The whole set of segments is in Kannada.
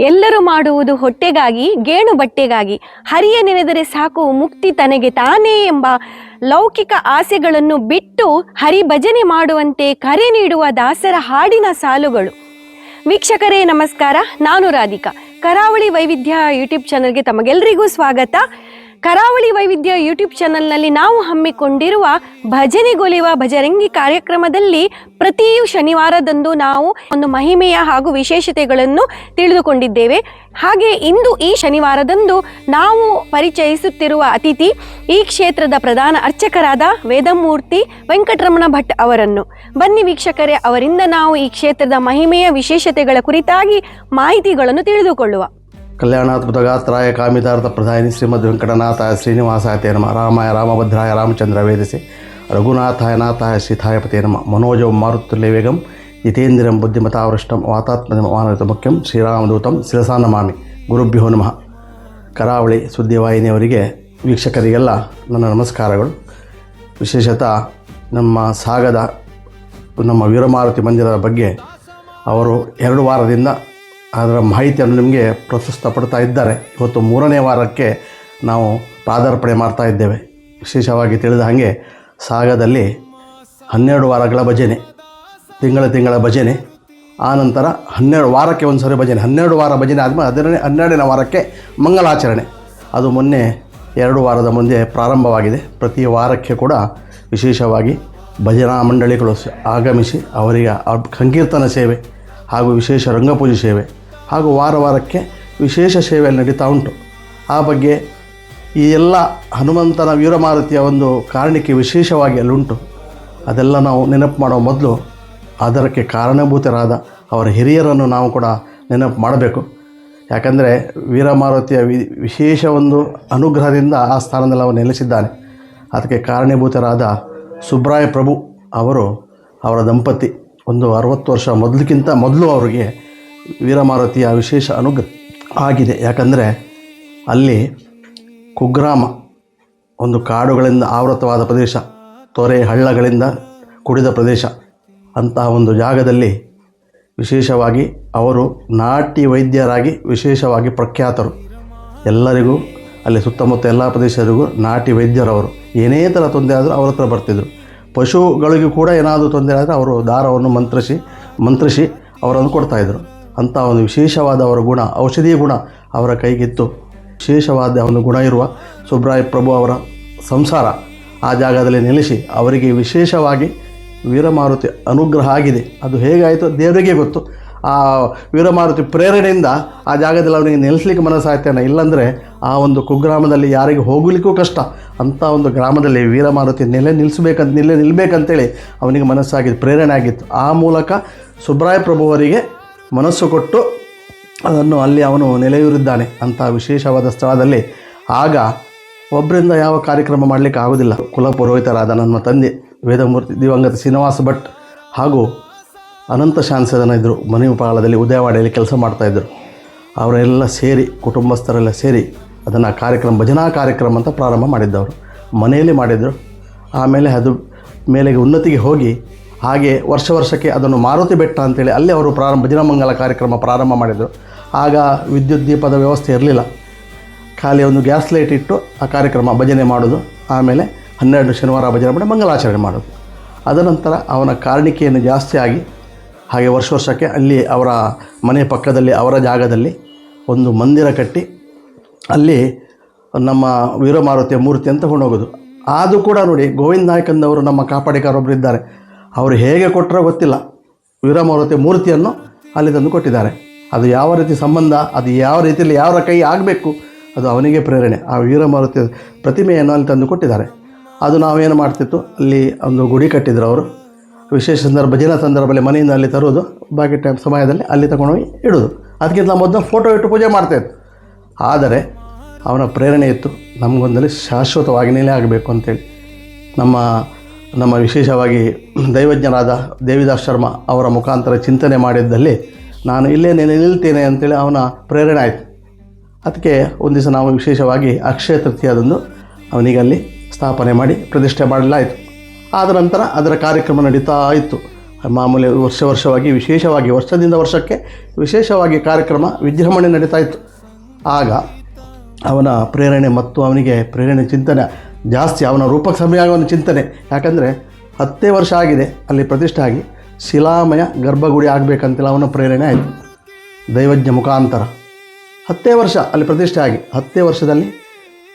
ಎಲ್ಲರೂ ಮಾಡುವುದು ಹೊಟ್ಟೆಗಾಗಿ, ಗೇಣು ಬಟ್ಟೆಗಾಗಿ. ಹರಿಯ ನೆನೆದರೆ ಸಾಕು ಮುಕ್ತಿ ತನಗೆ ತಾನೇ ಎಂಬ ಲೌಕಿಕ ಆಸೆಗಳನ್ನು ಬಿಟ್ಟು ಹರಿ ಭಜನೆ ಮಾಡುವಂತೆ ಕರೆ ನೀಡುವ ದಾಸರ ಹಾಡಿನ ಸಾಲುಗಳು. ವೀಕ್ಷಕರೇ, ನಮಸ್ಕಾರ. ನಾನು ರಾಧಿಕಾ. ಕರಾವಳಿ ವೈವಿಧ್ಯ ಯೂಟ್ಯೂಬ್ ಚಾನಲ್ಗೆ ತಮಗೆಲ್ಲರಿಗೂ ಸ್ವಾಗತ. ಕರಾವಳಿ ವೈವಿಧ್ಯ ಯೂಟ್ಯೂಬ್ ಚಾನಲ್ನಲ್ಲಿ ನಾವು ಹಮ್ಮಿಕೊಂಡಿರುವ ಭಜನೆಗೊಲಿವ ಭಜರಂಗಿ ಕಾರ್ಯಕ್ರಮದಲ್ಲಿ ಪ್ರತಿಯೂ ಶನಿವಾರದಂದು ನಾವು ಒಂದು ಮಹಿಮೆಯ ಹಾಗೂ ವಿಶೇಷತೆಗಳನ್ನು ತಿಳಿದುಕೊಂಡಿದ್ದೇವೆ. ಹಾಗೆ ಇಂದು ಈ ಶನಿವಾರದಂದು ನಾವು ಪರಿಚಯಿಸುತ್ತಿರುವ ಅತಿಥಿ ಈ ಕ್ಷೇತ್ರದ ಪ್ರಧಾನ ಅರ್ಚಕರಾದ ವೇದಮೂರ್ತಿ ವೆಂಕಟರಮಣ ಭಟ್ ಅವರನ್ನು. ಬನ್ನಿ ವೀಕ್ಷಕರೇ, ಅವರಿಂದ ನಾವು ಈ ಕ್ಷೇತ್ರದ ಮಹಿಮೆಯ ವಿಶೇಷತೆಗಳ ಕುರಿತಾಗಿ ಮಾಹಿತಿಗಳನ್ನು ತಿಳಿದುಕೊಳ್ಳುವ. ಕಲ್ಯಾಣಾತ್ಮತಗಾತ್ರಾಯ ಕಾಮಿತಾರ್ಥ ಪ್ರಧಾನಿ ಶ್ರೀಮದ್ ವೆಂಕಟನಾಥಾಯ ಶ್ರೀನಿವಾಸಾಯ ತೇ ನಮ. ರಾಮಾಯ ರಾಮಭದ್ರಾಯ ರಾಮಚಂದ್ರ ವೇದಿಸಿ. ರಘುನಾಥಾಯ ನಾಥಾಯ ಸೀತಾಯ ಪತೇ ನಮ. ಮನೋಜಂ ಮಾರುತ್ತುಲ್ಯ ವೇಗಂ ಜಿತೇಂದ್ರಿಯಂ ಬುದ್ಧಿಮತಾವೃಷ್ಟಂ ವಾತಾತ್ಮ ವಾನರತ ಮುಖ್ಯಂ ಶ್ರೀರಾಮದೂತಂ ಶಿರಸಾ ನಮಾಮಿ ಗುರುಭ್ಯೋ ನಮಃ. ಕರಾವಳಿ ಸುದ್ದಿವಾಹಿನಿಯವರಿಗೆ ವೀಕ್ಷಕರಿಗೆಲ್ಲ ನನ್ನ ನಮಸ್ಕಾರಗಳು. ವಿಶೇಷತಃ ನಮ್ಮ ಸಾಗದ ನಮ್ಮ ವೀರಮಾರುತಿ ಮಂದಿರದ ಬಗ್ಗೆ ಅವರು ಎರಡು ವಾರದಿಂದ ಅದರ ಮಾಹಿತಿಯನ್ನು ನಿಮಗೆ ಪ್ರಸ್ತುತಪಡ್ತಾ ಇದ್ದಾರೆ. ಇವತ್ತು ಮೂರನೇ ವಾರಕ್ಕೆ ನಾವು ಪಾದಾರ್ಪಣೆ ಮಾಡ್ತಾ ಇದ್ದೇವೆ. ವಿಶೇಷವಾಗಿ ತಿಳಿದ ಹಾಗೆ ಸಾಗದಲ್ಲಿ ಹನ್ನೆರಡು ವಾರಗಳ ಭಜನೆ, ತಿಂಗಳ ತಿಂಗಳ ಭಜನೆ, ಆ ನಂತರ ಹನ್ನೆರಡು ವಾರಕ್ಕೆ ಒಂದು ಸರಿ ಭಜನೆ, ಹನ್ನೆರಡು ವಾರ ಭಜನೆ ಆದಮೇಲೆ ಹದಿನೇ ಹನ್ನೆರಡನೇ ವಾರಕ್ಕೆ ಮಂಗಲಾಚರಣೆ ಅದು ಮೊನ್ನೆ ಎರಡು ವಾರದ ಮುಂದೆ ಪ್ರಾರಂಭವಾಗಿದೆ. ಪ್ರತಿ ವಾರಕ್ಕೆ ಕೂಡ ವಿಶೇಷವಾಗಿ ಭಜನಾ ಮಂಡಳಿಗಳು ಆಗಮಿಸಿ ಅವರಿಗೆ ಸಂಕೀರ್ತನ ಸೇವೆ ಹಾಗೂ ವಿಶೇಷ ರಂಗಪೂಜೆ ಸೇವೆ ಹಾಗೂ ವಾರ ವಾರಕ್ಕೆ ವಿಶೇಷ ಸೇವೆ ನಡೀತಾ ಉಂಟು. ಆ ಬಗ್ಗೆ ಈ ಎಲ್ಲ ಹನುಮಂತನ ವೀರಮಾರುತಿಯ ಒಂದು ಕಾರಣಕ್ಕೆ ವಿಶೇಷವಾಗಿ ಅಲ್ಲುಂಟು ಅದೆಲ್ಲ ನಾವು ನೆನಪು ಮಾಡೋ ಮೊದಲು ಅದಕ್ಕೆ ಕಾರಣಭೂತರಾದ ಅವರ ಹಿರಿಯರನ್ನು ನಾವು ಕೂಡ ನೆನಪು ಮಾಡಬೇಕು. ಯಾಕಂದರೆ ವೀರಮಾರುತಿಯ ವಿ, ವಿಶೇಷ ಒಂದು ಅನುಗ್ರಹದಿಂದ ಆ ಸ್ಥಾನದಲ್ಲಿ ಅವನು ನೆಲೆಸಿದ್ದಾನೆ. ಅದಕ್ಕೆ ಕಾರಣೀಭೂತರಾದ ಸುಬ್ರಾಯ ಪ್ರಭು ಅವರು ಅವರ ದಂಪತಿ. ಒಂದು ಅರವತ್ತು ವರ್ಷ ಮೊದಲಿಗಿಂತ ಮೊದಲು ಅವರಿಗೆ ವೀರಮಾರುತಿಯ ವಿಶೇಷ ಅನುಗ್ರಹ ಆಗಿದೆ. ಯಾಕಂದರೆ ಅಲ್ಲಿ ಕುಗ್ರಾಮ, ಒಂದು ಕಾಡುಗಳಿಂದ ಆವೃತವಾದ ಪ್ರದೇಶ, ತೊರೆ ಹಳ್ಳಗಳಿಂದ ಕುಡಿದ ಪ್ರದೇಶ ಅಂತಹ ಒಂದು ಜಾಗದಲ್ಲಿ ವಿಶೇಷವಾಗಿ ಅವರು ನಾಟಿ ವೈದ್ಯರಾಗಿ ವಿಶೇಷವಾಗಿ ಪ್ರಖ್ಯಾತರು. ಎಲ್ಲರಿಗೂ, ಅಲ್ಲಿ ಸುತ್ತಮುತ್ತ ಎಲ್ಲ ಪ್ರದೇಶರಿಗೂ ನಾಟಿ ವೈದ್ಯರವರು. ಏನೇ ಥರ ತೊಂದರೆ ಆದರೂ ಅವ್ರ ಹತ್ರ ಬರ್ತಿದ್ರು. ಪಶುಗಳಿಗೂ ಕೂಡ ಏನಾದರೂ ತೊಂದರೆ ಆದರೆ ಅವರು ದಾರವನ್ನು ಮಂತ್ರಿಸಿ ಮಂತ್ರಿಸಿ ಅವರನ್ನು ಕೊಡ್ತಾಯಿದ್ರು ಅಂಥ ಒಂದು ವಿಶೇಷವಾದ ಅವರ ಗುಣ, ಔಷಧೀಯ ಗುಣ ಅವರ ಕೈಗಿತ್ತು. ವಿಶೇಷವಾದ ಒಂದು ಗುಣ ಇರುವ ಸುಬ್ರಾಯ ಪ್ರಭು ಅವರ ಸಂಸಾರ ಆ ಜಾಗದಲ್ಲಿ ನೆಲೆಸಿ ಅವರಿಗೆ ವಿಶೇಷವಾಗಿ ವೀರಮಾರುತಿ ಅನುಗ್ರಹ ಆಗಿದೆ. ಅದು ಹೇಗಾಯಿತು ದೇವರಿಗೆ ಗೊತ್ತು. ಆ ವೀರಮಾರುತಿ ಪ್ರೇರಣೆಯಿಂದ ಆ ಜಾಗದಲ್ಲಿ ಅವನಿಗೆ ನೆಲೆಸಲಿಕ್ಕೆ ಮನಸ್ಸಾಗ್ತಾನೆ ಇಲ್ಲಾಂದರೆ ಆ ಒಂದು ಕುಗ್ರಾಮದಲ್ಲಿ ಯಾರಿಗೆ ಹೋಗಲಿಕ್ಕೂ ಕಷ್ಟ. ಅಂಥ ಒಂದು ಗ್ರಾಮದಲ್ಲಿ ವೀರಮಾರುತಿ ನೆಲೆ ನಿಲ್ಲಿಸ್ಬೇಕಂತ ನೆಲೆ ನಿಲ್ಲಬೇಕಂತೇಳಿ ಅವನಿಗೆ ಮನಸ್ಸಾಗಿದ್ದು ಪ್ರೇರಣೆ ಆಗಿತ್ತು. ಆ ಮೂಲಕ ಸುಬ್ರಾಯ ಪ್ರಭುವರಿಗೆ ಮನಸ್ಸು ಕೊಟ್ಟು ಅದನ್ನು ಅಲ್ಲಿ ಅವನು ನೆಲೆಯೂರಿದ್ದಾನೆ ಅಂತ ವಿಶೇಷವಾದ ಸ್ಥಳದಲ್ಲಿ. ಆಗ ಒಬ್ಬರಿಂದ ಯಾವ ಕಾರ್ಯಕ್ರಮ ಮಾಡಲಿಕ್ಕೆ ಆಗೋದಿಲ್ಲ. ಕುಲ ಪುರೋಹಿತರಾದ ನನ್ನ ತಂದೆ, ವೇದಮೂರ್ತಿ, ದಿವಂಗತ ಶ್ರೀನಿವಾಸ ಭಟ್ ಹಾಗೂ ಅನಂತ ಶಾಂತಿಸದನ ಇದ್ದರು ಮಣಿಪಾಲದಲ್ಲಿ ಉದಯವಾಡಿಯಲ್ಲಿ ಕೆಲಸ ಮಾಡ್ತಾಯಿದ್ದರು ಅವರೆಲ್ಲ ಸೇರಿ, ಕುಟುಂಬಸ್ಥರೆಲ್ಲ ಸೇರಿ ಅದನ್ನು ಕಾರ್ಯಕ್ರಮ, ಭಜನಾ ಕಾರ್ಯಕ್ರಮ ಅಂತ ಪ್ರಾರಂಭ ಮಾಡಿದ್ದವರು. ಮನೆಯಲ್ಲಿ ಮಾಡಿದರು. ಆಮೇಲೆ ಅದು ಮೇಲೆಗೆ ಉನ್ನತಿಗೆ ಹೋಗಿ ಹಾಗೆ ವರ್ಷ ವರ್ಷಕ್ಕೆ ಅದನ್ನು ಮಾರುತಿ ಬೆಟ್ಟ ಅಂತೇಳಿ ಅಲ್ಲಿ ಅವರು ಪ್ರಾರಂಭ ಭಜನಮಂಗಲ ಕಾರ್ಯಕ್ರಮ ಪ್ರಾರಂಭ ಮಾಡಿದರು. ಆಗ ವಿದ್ಯುತ್ ದೀಪದ ವ್ಯವಸ್ಥೆ ಇರಲಿಲ್ಲ. ಖಾಲಿ ಒಂದು ಗ್ಯಾಸ್ ಲೈಟ್ ಇಟ್ಟು ಆ ಕಾರ್ಯಕ್ರಮ ಭಜನೆ ಮಾಡೋದು. ಆಮೇಲೆ ಹನ್ನೆರಡು ಶನಿವಾರ ಭಜನೆ ಮಾಡಿ ಮಂಗಲಾಚರಣೆ ಮಾಡೋದು. ಅದನಂತರ ಅವನ ಕಾರಣಿಕೆಯನ್ನು ಜಾಸ್ತಿ ಆಗಿ ಹಾಗೆ ವರ್ಷ ವರ್ಷಕ್ಕೆ ಅಲ್ಲಿ ಅವರ ಮನೆ ಪಕ್ಕದಲ್ಲಿ ಅವರ ಜಾಗದಲ್ಲಿ ಒಂದು ಮಂದಿರ ಕಟ್ಟಿ ಅಲ್ಲಿ ನಮ್ಮ ವೀರಮಾರುತಿಯ ಮೂರ್ತಿ ಅಂತ ಕೊಂಡೋಗೋದು. ಆದರೂ ಕೂಡ ನೋಡಿ ಗೋವಿಂದ ನಾಯ್ಕಂದವರು ನಮ್ಮ ಕಾಪಾಡಿಕಾರೊಬ್ಬರು ಇದ್ದಾರೆ. ಅವರು ಹೇಗೆ ಕೊಟ್ಟರೋ ಗೊತ್ತಿಲ್ಲ. ವೀರಮಾರುತಿ ಮೂರ್ತಿಯನ್ನು ಅಲ್ಲಿ ತಂದು ಕೊಟ್ಟಿದ್ದಾರೆ. ಅದು ಯಾವ ರೀತಿ ಸಂಬಂಧ, ಅದು ಯಾವ ರೀತಿಯಲ್ಲಿ ಯಾವ ಕೈ ಆಗಬೇಕು, ಅದು ಅವನಿಗೆ ಪ್ರೇರಣೆ. ಆ ವೀರಮಾರುತಿ ಪ್ರತಿಮೆಯನ್ನು ಅಲ್ಲಿ ತಂದು ಕೊಟ್ಟಿದ್ದಾರೆ. ಅದು ನಾವೇನು ಮಾಡ್ತಿತ್ತು, ಅಲ್ಲಿ ಒಂದು ಗುಡಿ ಕಟ್ಟಿದ್ರು ಅವರು. ವಿಶೇಷ ಸಂದರ್ಭ ಭಜನಾ ಸಂದರ್ಭದಲ್ಲಿ ಮನೆಯಿಂದ ಅಲ್ಲಿ ತರೋದು, ಬಾಕಿ ಟೈಮ್ ಸಮಯದಲ್ಲಿ ಅಲ್ಲಿ ತಗೊಂಡೋಗಿ ಇಡೋದು. ಅದಕ್ಕಿಂತ ಮೊದಲು ಫೋಟೋ ಇಟ್ಟು ಪೂಜೆ ಮಾಡ್ತಾಯಿತ್ತು ಆದರೆ ಅವನ ಪ್ರೇರಣೆ ಇತ್ತು, ನಮಗೊಂದಲ್ಲಿ ಶಾಶ್ವತವಾಗಿನೇ ಆಗಬೇಕು ಅಂತೇಳಿ. ನಮ್ಮ ನಮ್ಮ ವಿಶೇಷವಾಗಿ ದೈವಜ್ಞರಾದ ದೇವಿದಾಸ್ ಶರ್ಮ ಅವರ ಮುಖಾಂತರ ಚಿಂತನೆ ಮಾಡಿದ್ದಲ್ಲಿ ನಾನು ಇಲ್ಲೇ ನಿಲ್ತೇನೆ ಅಂತೇಳಿ ಅವನ ಪ್ರೇರಣೆ ಆಯಿತು. ಅದಕ್ಕೆ ಒಂದು ದಿವಸ ನಾವು ವಿಶೇಷವಾಗಿ ಅಕ್ಷಯ ತೃತೀಯದಂದು ಅವನಿಗಲ್ಲಿ ಸ್ಥಾಪನೆ ಮಾಡಿ ಪ್ರತಿಷ್ಠೆ ಮಾಡಲಾಯಿತು. ಆದ ನಂತರ ಅದರ ಕಾರ್ಯಕ್ರಮ ನಡೀತಾ ಇತ್ತು. ಮಾಮೂಲಿ ವರ್ಷ ವರ್ಷವಾಗಿ ವಿಶೇಷವಾಗಿ ವರ್ಷದಿಂದ ವರ್ಷಕ್ಕೆ ವಿಶೇಷವಾಗಿ ಕಾರ್ಯಕ್ರಮ, ವಿಜೃಂಭಣೆ ನಡೀತಾ ಇತ್ತು. ಆಗ ಅವನ ಪ್ರೇರಣೆ ಮತ್ತು ಅವನಿಗೆ ಪ್ರೇರಣೆ ಚಿಂತನೆ ಜಾಸ್ತಿ ಅವನ ರೂಪಕ್ಕೆ ಸಮಯ ಒಂದು ಚಿಂತನೆ. ಯಾಕಂದರೆ ಹತ್ತೇ ವರ್ಷ ಆಗಿದೆ, ಅಲ್ಲಿ ಪ್ರತಿಷ್ಠೆ ಆಗಿ ಶಿಲಾಮಯ ಗರ್ಭಗುಡಿ ಆಗಬೇಕಂತೆಲ್ಲ ಅವನ ಪ್ರೇರಣೆ ಆಯಿತು. ದೈವಜ್ಞ ಮುಖಾಂತರ. ಹತ್ತೇ ವರ್ಷ ಅಲ್ಲಿ ಪ್ರತಿಷ್ಠೆ ಆಗಿ, ಹತ್ತೇ ವರ್ಷದಲ್ಲಿ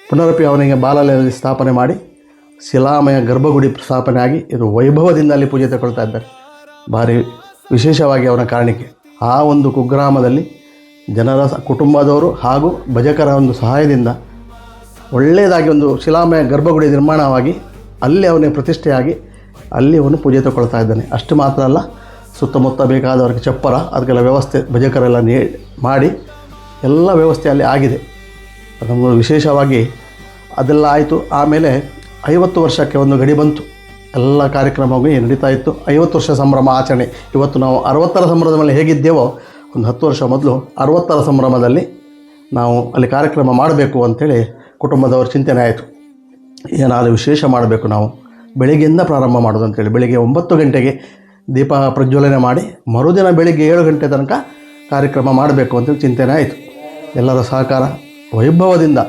ಪುನರಪಿ ಅವನಿಗೆ ಬಾಲಾಲಯದಲ್ಲಿ ಸ್ಥಾಪನೆ ಮಾಡಿ ಶಿಲಾಮಯ ಗರ್ಭಗುಡಿ ಸ್ಥಾಪನೆ ಆಗಿ ಇದು ವೈಭವದಿಂದ ಅಲ್ಲಿ ಪೂಜೆ ತಗೊಳ್ತಾ ಇದ್ದಾರೆ. ಭಾರಿ ವಿಶೇಷವಾಗಿ ಅವನ ಕಾರಣಕ್ಕೆ. ಆ ಒಂದು ಕುಗ್ರಾಮದಲ್ಲಿ ಜನರ ಕುಟುಂಬದವರು ಹಾಗೂ ಭಜಕರ ಒಂದು ಸಹಾಯದಿಂದ ಒಳ್ಳೆಯದಾಗಿ ಒಂದು ಶಿಲಾಮಯ ಗರ್ಭಗುಡಿ ನಿರ್ಮಾಣವಾಗಿ ಅಲ್ಲಿ ಅವನಿಗೆ ಪ್ರತಿಷ್ಠೆಯಾಗಿ ಅಲ್ಲಿ ಅವನು ಪೂಜೆ ತಗೊಳ್ತಾ ಇದ್ದಾನೆ. ಅಷ್ಟು ಮಾತ್ರ ಅಲ್ಲ, ಸುತ್ತಮುತ್ತ ಬೇಕಾದವರಿಗೆ ಚಪ್ಪರ ಅದಕ್ಕೆಲ್ಲ ವ್ಯವಸ್ಥೆ, ಭಜಕರೆಲ್ಲ ನೀ ಮಾಡಿ ಎಲ್ಲ ವ್ಯವಸ್ಥೆ ಅಲ್ಲಿ ಆಗಿದೆ. ಅದೊಂದು ವಿಶೇಷವಾಗಿ ಅದೆಲ್ಲ ಆಯಿತು. ಆಮೇಲೆ ಐವತ್ತು ವರ್ಷಕ್ಕೆ ಒಂದು ಗಡಿ ಬಂತು. ಎಲ್ಲ ಕಾರ್ಯಕ್ರಮವೂ ನಡೀತಾ ಇತ್ತು. ಐವತ್ತು ವರ್ಷ ಸಂಭ್ರಮ ಆಚರಣೆ. ಇವತ್ತು ನಾವು ಅರವತ್ತರ ಸಂಭ್ರಮದಲ್ಲಿ ಹೇಗಿದ್ದೇವೋ, ಒಂದು ಹತ್ತು ವರ್ಷ ಮೊದಲು ಅರವತ್ತರ ಸಂಭ್ರಮದಲ್ಲಿ ನಾವು ಅಲ್ಲಿ ಕಾರ್ಯಕ್ರಮ ಮಾಡಬೇಕು ಅಂಥೇಳಿ ಕುಟುಂಬದವ್ರ ಚಿಂತನೆ ಆಯಿತು. ಏನಾದರೂ ವಿಶೇಷ ಮಾಡಬೇಕು ನಾವು. ಬೆಳಿಗ್ಗೆಯಿಂದ ಪ್ರಾರಂಭ ಮಾಡೋದು ಅಂತೇಳಿ ಬೆಳಿಗ್ಗೆ ಒಂಬತ್ತು ಗಂಟೆಗೆ ದೀಪ ಪ್ರಜ್ವಲನೆ ಮಾಡಿ, ಮರುದಿನ ಬೆಳಿಗ್ಗೆ ಏಳು ಗಂಟೆ ತನಕ ಕಾರ್ಯಕ್ರಮ ಮಾಡಬೇಕು ಅಂತೇಳಿ ಚಿಂತನೆ ಆಯಿತು. ಎಲ್ಲರ ಸಹಕಾರ ವೈಭವದಿಂದ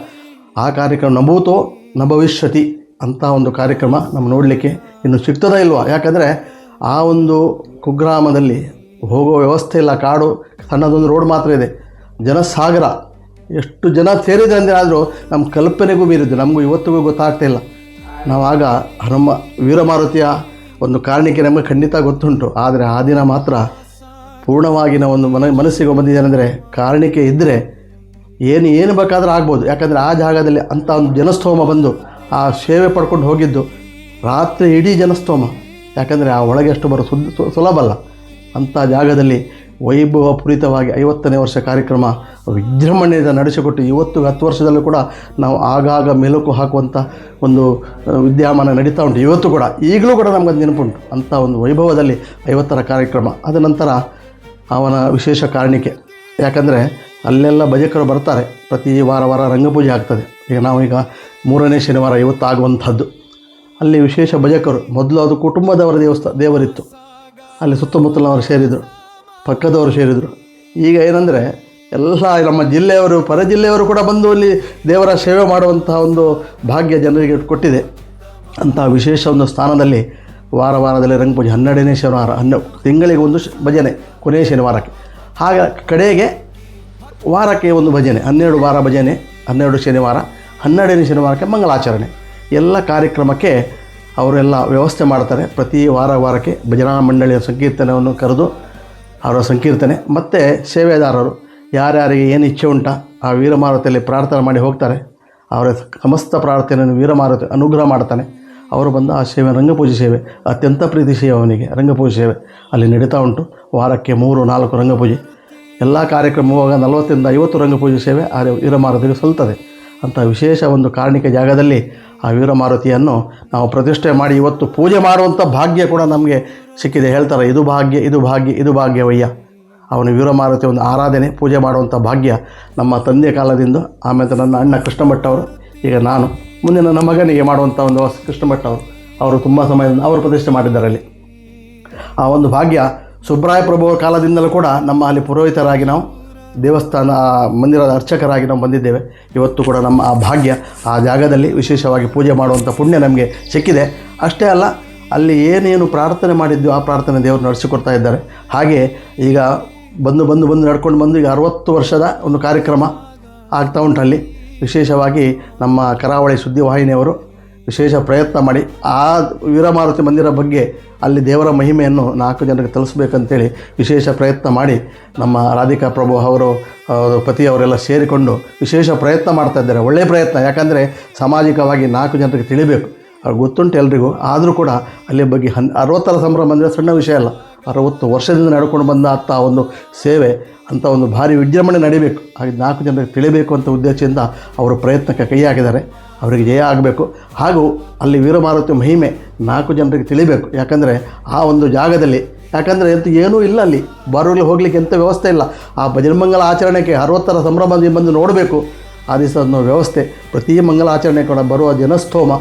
ಆ ಕಾರ್ಯಕ್ರಮ ನಭೂತೋ ನ ಭವಿಷ್ಯತಿ ಅಂತ ಒಂದು ಕಾರ್ಯಕ್ರಮ ನಮ್ಮ ನೋಡಲಿಕ್ಕೆ ಇನ್ನು ಸಿಗ್ತದೋ ಇಲ್ವಾ? ಯಾಕಂದರೆ ಆ ಒಂದು ಕುಗ್ರಾಮದಲ್ಲಿ ಹೋಗೋ ವ್ಯವಸ್ಥೆ ಇಲ್ಲ, ಕಾಡು, ಸಣ್ಣದೊಂದು ರೋಡ್ ಮಾತ್ರ ಇದೆ. ಜನಸಾಗರ ಎಷ್ಟು ಜನ ಸೇರಿದೆ ಅಂದರೆ ಆದರೂ ನಮ್ಮ ಕಲ್ಪನೆಗೂ ಮೀರಿದ್ದು, ನಮಗೂ ಇವತ್ತಿಗೂ ಗೊತ್ತಾಗ್ತಾ ಇಲ್ಲ. ನಾವು ಆಗ ನಮ್ಮ ವೀರಮಾರುತಿಯ ಒಂದು ಕಾರಣಕ್ಕೆ ನಮಗೆ ಖಂಡಿತ ಗೊತ್ತುಂಟು. ಆದರೆ ಆ ದಿನ ಮಾತ್ರ ಪೂರ್ಣವಾಗಿ ನಾವು ಒಂದು ಮನ, ಮನಸ್ಸಿಗೆ ಬಂದಿದ್ದೇನೆಂದರೆ ಕಾರಣಿಕೆ ಇದ್ದರೆ ಏನು ಏನು ಬೇಕಾದರೂ ಆಗ್ಬೋದು. ಯಾಕಂದರೆ ಆ ಜಾಗದಲ್ಲಿ ಅಂಥ ಒಂದು ಜನಸ್ತೋಮ ಬಂದು, ಆ ಸೇವೆ ಪಡ್ಕೊಂಡು ಹೋಗಿದ್ದು ರಾತ್ರಿ ಇಡೀ ಜನಸ್ತೋಮ. ಯಾಕಂದರೆ ಆ ಒಳಗೆ ಅಷ್ಟು ಬರೋ ಸುಲಭ ಅಲ್ಲ. ಅಂಥ ಜಾಗದಲ್ಲಿ ವೈಭವಪೂರಿತವಾಗಿ ಐವತ್ತನೇ ವರ್ಷ ಕಾರ್ಯಕ್ರಮ ವಿಜೃಂಭಣೆಯಿಂದ ನಡೆಸಿಕೊಟ್ಟು ಇವತ್ತು ಹತ್ತು ವರ್ಷದಲ್ಲೂ ಕೂಡ ನಾವು ಆಗಾಗ ಮೆಲುಕು ಹಾಕುವಂಥ ಒಂದು ವಿದ್ಯಮಾನ ನಡೀತಾ ಉಂಟು. ಇವತ್ತು ಕೂಡ, ಈಗಲೂ ಕೂಡ ನಮಗೆ ನೆನಪುಂಟು. ಅಂಥ ಒಂದು ವೈಭವದಲ್ಲಿ ಐವತ್ತರ ಕಾರ್ಯಕ್ರಮ. ಅದ ನಂತರ ಅವನ ವಿಶೇಷ ಕಾರಣಿಕೆ ಯಾಕಂದರೆ ಅಲ್ಲೆಲ್ಲ ಭಜಕರು ಬರ್ತಾರೆ. ಪ್ರತಿ ವಾರ ವಾರ ರಂಗಪೂಜೆ ಆಗ್ತದೆ. ಈಗ ನಾವೀಗ ಮೂರನೇ ಶನಿವಾರ ಇವತ್ತು ಆಗುವಂಥದ್ದು ಅಲ್ಲಿ ವಿಶೇಷ ಭಜಕರು, ಮೊದಲು ಅದು ಕುಟುಂಬದವರ ದೇವಸ್ಥಾನ ದೇವರಿತ್ತು. ಅಲ್ಲಿ ಸುತ್ತಮುತ್ತಲವರು ಸೇರಿದರು. ಪಕ್ಕದವರು ಸೇರಿದರು. ಈಗ ಏನಂದರೆ, ಎಲ್ಲ ನಮ್ಮ ಜಿಲ್ಲೆಯವರು ಪರ ಜಿಲ್ಲೆಯವರು ಕೂಡ ಬಂದು ಅಲ್ಲಿ ದೇವರ ಸೇವೆ ಮಾಡುವಂತಹ ಒಂದು ಭಾಗ್ಯ ಜನರಿಗೆ ಕೊಟ್ಟಿದೆ. ಅಂತಹ ವಿಶೇಷ ಒಂದು ಸ್ಥಾನದಲ್ಲಿ ವಾರ ವಾರದಲ್ಲಿ ರಂಗಪೂಜೆ ಹನ್ನೆರಡನೇ ಶನಿವಾರ, ಹನ್ನೆ ತಿಂಗಳಿಗೆ ಒಂದು ಭಜನೆ, ಕೊನೆಯ ಶನಿವಾರಕ್ಕೆ. ಹಾಗ ಕಡೆಗೆ ವಾರಕ್ಕೆ ಒಂದು ಭಜನೆ, ಹನ್ನೆರಡು ವಾರ ಭಜನೆ, ಹನ್ನೆರಡು ಶನಿವಾರ, ಹನ್ನೆರಡನೇ ಶನಿವಾರಕ್ಕೆ ಮಂಗಳಾಚರಣೆ. ಎಲ್ಲ ಕಾರ್ಯಕ್ರಮಕ್ಕೆ ಅವರೆಲ್ಲ ವ್ಯವಸ್ಥೆ ಮಾಡ್ತಾರೆ. ಪ್ರತಿ ವಾರ ವಾರಕ್ಕೆ ಭಜನಾ ಮಂಡಳಿಯ ಸಂಕೀರ್ತನವನ್ನು ಕರೆದು ಅವರ ಸಂಕೀರ್ತನೆ. ಮತ್ತು ಸೇವೆದಾರರು, ಯಾರ್ಯಾರಿಗೆ ಏನು ಇಚ್ಛೆ ಉಂಟ, ಆ ವೀರಮಾರುತಿಯಲ್ಲಿ ಪ್ರಾರ್ಥನೆ ಮಾಡಿ ಹೋಗ್ತಾರೆ. ಅವರ ಸಮಸ್ತ ಪ್ರಾರ್ಥನೆಯನ್ನು ವೀರಮಾರುತಿ ಅನುಗ್ರಹ ಮಾಡ್ತಾನೆ. ಅವರು ಬಂದು ಆ ಸೇವೆ, ರಂಗಪೂಜೆ ಸೇವೆ, ಅತ್ಯಂತ ಪ್ರೀತಿ ಸೇವೆ ಅವನಿಗೆ, ರಂಗಪೂಜೆ ಸೇವೆ ಅಲ್ಲಿ ನಡೀತಾ ಉಂಟು. ವಾರಕ್ಕೆ ಮೂರು, ನಾಲ್ಕು ರಂಗಪೂಜೆ. ಎಲ್ಲ ಕಾರ್ಯಕ್ರಮವಾಗ ನಲವತ್ತರಿಂದ ಐವತ್ತು ರಂಗಪೂಜೆ ಸೇವೆ ಆ ವೀರಮಾರುತಿಗೆ ಸಲ್ತದೆ. ಅಂಥ ವಿಶೇಷ ಒಂದು ಕಾರಣಿಕ ಜಾಗದಲ್ಲಿ ಆ ವೀರಮಾರುತಿಯನ್ನು ನಾವು ಪ್ರತಿಷ್ಠೆ ಮಾಡಿ ಇವತ್ತು ಪೂಜೆ ಮಾಡುವಂಥ ಭಾಗ್ಯ ಕೂಡ ನಮಗೆ ಸಿಕ್ಕಿದೆ. ಹೇಳ್ತಾರೆ, ಇದು ಭಾಗ್ಯ ಇದು ಭಾಗ್ಯ, ಇದು ಭಾಗ್ಯವಯ್ಯ. ಅವನು ವೀರಮಾರುತಿ ಒಂದು ಆರಾಧನೆ, ಪೂಜೆ ಮಾಡುವಂಥ ಭಾಗ್ಯ ನಮ್ಮ ತಂದೆ ಕಾಲದಿಂದ. ಆಮೇಲೆ ನನ್ನ ಅಣ್ಣ ಕೃಷ್ಣ ಭಟ್ ಅವರು ಈಗ ನಾನು, ಮುಂದೆ ನನ್ನ ಮಗನಿಗೆ ಮಾಡುವಂಥ ಒಂದು ವಸ್ತು ಕೃಷ್ಣ ಭಟ್ ಅವರು ಅವರು ತುಂಬ ಸಮಯದಿಂದ ಅವರು ಪ್ರತಿಷ್ಠೆ ಮಾಡಿದ್ದಾರೆ ಅಲ್ಲಿ ಆ ಒಂದು ಭಾಗ್ಯ ಸುಬ್ರಾಯ ಪ್ರಭುವ ಕಾಲದಿಂದಲೂ ಕೂಡ ನಮ್ಮ ಅಲ್ಲಿ ಪುರೋಹಿತರಾಗಿ ನಾವು ದೇವಸ್ಥಾನ ಮಂದಿರದ ಅರ್ಚಕರಾಗಿ ನಾವು ಬಂದಿದ್ದೇವೆ. ಇವತ್ತು ಕೂಡ ನಮ್ಮ ಆ ಭಾಗ್ಯ, ಆ ಜಾಗದಲ್ಲಿ ವಿಶೇಷವಾಗಿ ಪೂಜೆ ಮಾಡುವಂಥ ಪುಣ್ಯ ನಮಗೆ ಸಿಕ್ಕಿದೆ. ಅಷ್ಟೇ ಅಲ್ಲ, ಅಲ್ಲಿ ಏನೇನು ಪ್ರಾರ್ಥನೆ ಮಾಡಿದ್ದು ಆ ಪ್ರಾರ್ಥನೆ ದೇವರು ನಡೆಸಿಕೊಡ್ತಾ ಇದ್ದಾರೆ. ಹಾಗೆ ಈಗ ಬಂದು ಬಂದು ಬಂದು ನಡ್ಕೊಂಡು ಬಂದು ಈಗ ಅರವತ್ತು ವರ್ಷದ ಒಂದು ಕಾರ್ಯಕ್ರಮ ಆಗ್ತಾ ಉಂಟು ಅಲ್ಲಿ ವಿಶೇಷವಾಗಿ ನಮ್ಮ ಕರಾವಳಿ ಸುದ್ದಿವಾಹಿನಿಯವರು ವಿಶೇಷ ಪ್ರಯತ್ನ ಮಾಡಿ ಆ ವೀರಮಾರುತಿ ಮಂದಿರ ಬಗ್ಗೆ ಅಲ್ಲಿ ದೇವರ ಮಹಿಮೆಯನ್ನು ನಾಲ್ಕು ಜನರಿಗೆ ತಿಳಿಸ್ಬೇಕಂತೇಳಿ ವಿಶೇಷ ಪ್ರಯತ್ನ ಮಾಡಿ ನಮ್ಮ ರಾಧಿಕಾ ಪ್ರಭು ಅವರು ಪತಿಯವರೆಲ್ಲ ಸೇರಿಕೊಂಡು ವಿಶೇಷ ಪ್ರಯತ್ನ ಮಾಡ್ತಾ ಇದ್ದಾರೆ. ಒಳ್ಳೆಯ ಪ್ರಯತ್ನ. ಯಾಕಂದರೆ ಸಾಮಾಜಿಕವಾಗಿ ನಾಲ್ಕು ಜನರಿಗೆ ತಿಳಿಬೇಕು. ಅವ್ರಿಗೆ ಗೊತ್ತುಂಟು ಎಲ್ರಿಗೂ. ಆದರೂ ಕೂಡ ಅಲ್ಲಿ ಬಗ್ಗೆ ಹನ್, ಅರವತ್ತರ ಸಂಭ್ರಮ ಅಂದರೆ ಸಣ್ಣ ವಿಷಯ ಅಲ್ಲ. ಅರವತ್ತು ವರ್ಷದಿಂದ ನಡ್ಕೊಂಡು ಬಂದ ಅಂಥ ಒಂದು ಸೇವೆ, ಅಂತ ಒಂದು ಭಾರಿ ವಿಜೃಂಭಣೆ ನಡಿಬೇಕು. ಹಾಗೆ ನಾಲ್ಕು ಜನರಿಗೆ ತಿಳಿಬೇಕು ಅಂತ ಉದ್ದೇಶದಿಂದ ಅವರು ಪ್ರಯತ್ನಕ್ಕೆ ಕೈ ಹಾಕಿದ್ದಾರೆ ಅವರಿಗೆ ಜಯ ಆಗಬೇಕು. ಹಾಗೂ ಅಲ್ಲಿ ವೀರಮಾರುತಿ ಮಹಿಮೆ ನಾಲ್ಕು ಜನರಿಗೆ ತಿಳಿಬೇಕು. ಯಾಕಂದರೆ ಆ ಒಂದು ಜಾಗದಲ್ಲಿ, ಯಾಕಂದರೆ ಎಂತ ಏನೂ ಇಲ್ಲ ಅಲ್ಲಿ. ಬರೋಲಿ ಹೋಗ್ಲಿಕ್ಕೆ ಎಂಥ ವ್ಯವಸ್ಥೆ ಇಲ್ಲ. ಆ ಭಜನಮಂಗಲ ಆಚರಣೆಗೆ ಅರವತ್ತರ ಸಂಭ್ರಮದಿಂದ ಬಂದು ನೋಡಬೇಕು. ಆ ದಿವಸ ವ್ಯವಸ್ಥೆ. ಪ್ರತಿ ಮಂಗಲ ಆಚರಣೆ ಕೂಡ ಬರುವ ಜನಸ್ತೋಮ.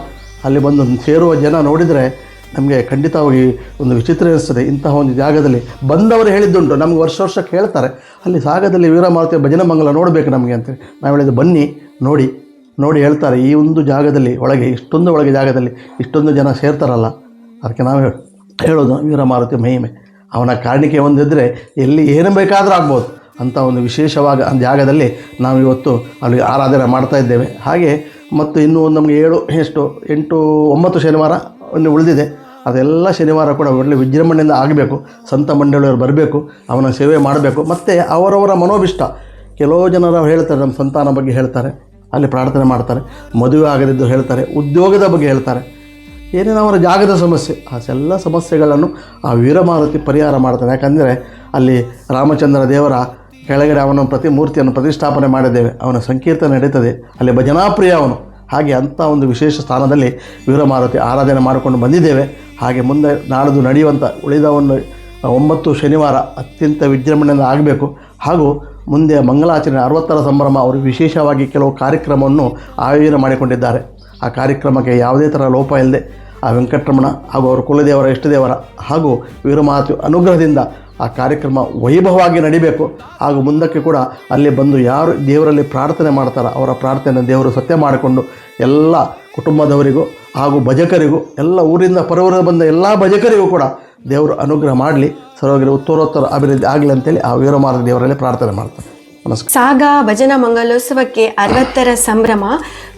ಅಲ್ಲಿ ಬಂದು ಸೇರುವ ಜನ ನೋಡಿದರೆ ನಮಗೆ ಖಂಡಿತವಾಗಿ ಒಂದು ವಿಚಿತ್ರ ಅನಿಸ್ತದೆ ಇಂತಹ ಒಂದು ಜಾಗದಲ್ಲಿ ಬಂದವರು ಹೇಳಿದ್ದುಂಟು. ನಮ್ಗೆ ವರ್ಷ ವರ್ಷಕ್ಕೆ ಹೇಳ್ತಾರೆ ಅಲ್ಲಿ ಸಾಗರದಲ್ಲಿ ವೀರಮಾರುತಿಯ ಭಜನೆ ಮಂಗಲ ನೋಡಬೇಕು ನಮಗೆ ಅಂತೇಳಿ ನಾವು ಹೇಳಿದ್ದು ಬನ್ನಿ, ನೋಡಿ. ನೋಡಿ ಹೇಳ್ತಾರೆ, ಈ ಒಂದು ಜಾಗದಲ್ಲಿ, ಒಳಗೆ, ಇಷ್ಟೊಂದು ಒಳಗೆ ಜಾಗದಲ್ಲಿ ಇಷ್ಟೊಂದು ಜನ ಸೇರ್ತಾರಲ್ಲ, ಅದಕ್ಕೆ ನಾವು ಹೇಳ- ಹೇಳೋದು ವೀರಮಾರುತಿ ಮಹಿಮೆ. ಅವನ ಕಾರಣಿಕೆ ಒಂದಿದ್ದರೆ ಎಲ್ಲಿ ಏನು ಬೇಕಾದರೂ ಆಗ್ಬೋದು ಅಂಥ ಒಂದು ವಿಶೇಷವಾಗಿ ಆ ಜಾಗದಲ್ಲಿ ನಾವು ಇವತ್ತು ಅಲ್ಲಿ ಆರಾಧನೆ ಮಾಡ್ತಾ ಇದ್ದೇವೆ. ಹಾಗೆ ಮತ್ತು ಇನ್ನೂ ನಮಗೆ ಏಳು, ಎಷ್ಟು, ಎಂಟು, ಒಂಬತ್ತು ಶನಿವಾರ ಇನ್ನು ಉಳಿದಿದೆ. ಅದೆಲ್ಲ ಶನಿವಾರ ಕೂಡ ಒಳ್ಳೆ ವಿಜೃಂಭಣೆಯಿಂದ ಆಗಬೇಕು. ಸಂತ ಮಂಡಳಿಯವರು ಬರಬೇಕು, ಅವನ ಸೇವೆ ಮಾಡಬೇಕು. ಮತ್ತು ಅವರವರ ಮನೋಭಿಷ್ಟ. ಕೆಲವು ಜನರು ಹೇಳ್ತಾರೆ, ನಮ್ಮ ಸಂತಾನ ಬಗ್ಗೆ ಹೇಳ್ತಾರೆ. ಅಲ್ಲಿ ಪ್ರಾರ್ಥನೆ ಮಾಡ್ತಾರೆ, ಮದುವೆ ಆಗದಿದ್ದು ಹೇಳ್ತಾರೆ, ಉದ್ಯೋಗದ ಬಗ್ಗೆ ಹೇಳ್ತಾರೆ. ಏನೇನು ಅವರ ಜಾಗದ ಸಮಸ್ಯೆ, ಆ ಎಲ್ಲ ಸಮಸ್ಯೆಗಳನ್ನು ಆ ವೀರಮಾರುತಿ ಪರಿಹಾರ ಮಾಡ್ತಾನೆ ಯಾಕಂದರೆ ಅಲ್ಲಿ ರಾಮಚಂದ್ರ ದೇವರ ಕೆಳಗಡೆ ಅವನ ಪ್ರತಿ ಮೂರ್ತಿಯನ್ನು ಪ್ರತಿಷ್ಠಾಪನೆ ಮಾಡಿದ್ದೇವೆ. ಅವನ ಸಂಕೀರ್ತನೆ ನಡೀತದೆ. ಅಲ್ಲಿ ಭಜನಾಪ್ರಿಯ ಅವನು. ಹಾಗೆ ಅಂಥ ಒಂದು ವಿಶೇಷ ಸ್ಥಾನದಲ್ಲಿ ವೀರಮಾರುತಿ ಆರಾಧನೆ ಮಾಡಿಕೊಂಡು ಬಂದಿದ್ದೇವೆ. ಹಾಗೆ ಮುಂದೆ ನಾಡಿದ್ದು ನಡೆಯುವಂಥ ಉಳಿದ ಒಂದು ಒಂಬತ್ತು ಶನಿವಾರ ಅತ್ಯಂತ ವಿಜೃಂಭಣೆಯಿಂದ ಆಗಬೇಕು. ಹಾಗೂ ಮುಂದೆ ಮಂಗಲಾಚರಣೆ ಅರವತ್ತರ ಸಂಭ್ರಮ, ಅವರು ವಿಶೇಷವಾಗಿ ಕೆಲವು ಕಾರ್ಯಕ್ರಮವನ್ನು ಆಯೋಜನೆ ಮಾಡಿಕೊಂಡಿದ್ದಾರೆ. ಆ ಕಾರ್ಯಕ್ರಮಕ್ಕೆ ಯಾವುದೇ ಥರ ಲೋಪ ಇಲ್ಲದೆ ಆ ವೆಂಕಟರಮಣ ಹಾಗೂ ಅವರ ಕುಲದೇವರ, ಇಷ್ಟದೇವರ ಹಾಗೂ ವೀರಮಾತು ಅನುಗ್ರಹದಿಂದ ಆ ಕಾರ್ಯಕ್ರಮ ವೈಭವವಾಗಿ ನಡಿಬೇಕು. ಹಾಗೂ ಮುಂದಕ್ಕೆ ಕೂಡ ಅಲ್ಲಿ ಬಂದು ಯಾರು ದೇವರಲ್ಲಿ ಪ್ರಾರ್ಥನೆ ಮಾಡ್ತಾರೋ ಅವರ ಪ್ರಾರ್ಥನೆ ದೇವರು ಸತ್ಯ ಮಾಡಿಕೊಂಡು ಎಲ್ಲ ಕುಟುಂಬದವರಿಗೂ ಹಾಗೂ ಭಜಕರಿಗೂ, ಎಲ್ಲ ಊರಿಂದ ಪರವರ ಬಂದ ಎಲ್ಲ ಭಜಕರಿಗೂ ಕೂಡ ದೇವರು ಅನುಗ್ರಹ ಮಾಡಲಿ. ಸರ್ವಗಿರಿ ಉತ್ತರೋತ್ತರ ಅಭಿವೃದ್ಧಿ ಆಗಲಿ ಅಂತೇಳಿ ಆ ವೀರಮಾರ್ಗ ದೇವರಲ್ಲಿ ಪ್ರಾರ್ಥನೆ ಮಾಡ್ತಾರೆ. ನಮಸ್ಕಾರ. ಸಾಗ ಭಜನಾ ಮಂಗಲೋತ್ಸವಕ್ಕೆ ಅರವತ್ತರ ಸಂಭ್ರಮ.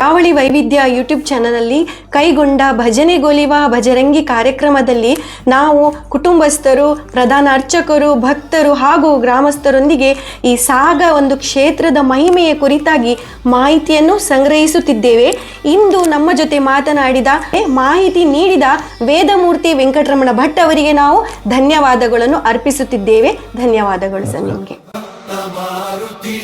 ಕಾವಳಿ ವೈವಿಧ್ಯ ಯೂಟ್ಯೂಬ್ ಚಾನಲಲ್ಲಿ ಕೈಗೊಂಡ ಭಜನೆ ಭಜನೆಗೊಲಿವ ಭಜರಂಗಿ ಕಾರ್ಯಕ್ರಮದಲ್ಲಿ ನಾವು ಕುಟುಂಬಸ್ಥರು ಪ್ರಧಾನ ಅರ್ಚಕರು ಭಕ್ತರು ಹಾಗೂ ಗ್ರಾಮಸ್ಥರೊಂದಿಗೆ ಈ ಸಾಗ ಒಂದು ಕ್ಷೇತ್ರದ ಮಹಿಮೆಯ ಕುರಿತಾಗಿ ಮಾಹಿತಿಯನ್ನು ಸಂಗ್ರಹಿಸುತ್ತಿದ್ದೇವೆ. ಇಂದು ನಮ್ಮ ಜೊತೆ ಮಾತನಾಡಿದ ಮಾಹಿತಿ ನೀಡಿದ ವೇದಮೂರ್ತಿ ವೆಂಕಟರಮಣ ಭಟ್ ಅವರಿಗೆ ನಾವು ಧನ್ಯವಾದಗಳನ್ನು ಅರ್ಪಿಸುತ್ತಿದ್ದೇವೆ. ಧನ್ಯವಾದಗಳು ಸರ್ ನಿಮಗೆ. ಮಾರುತಿ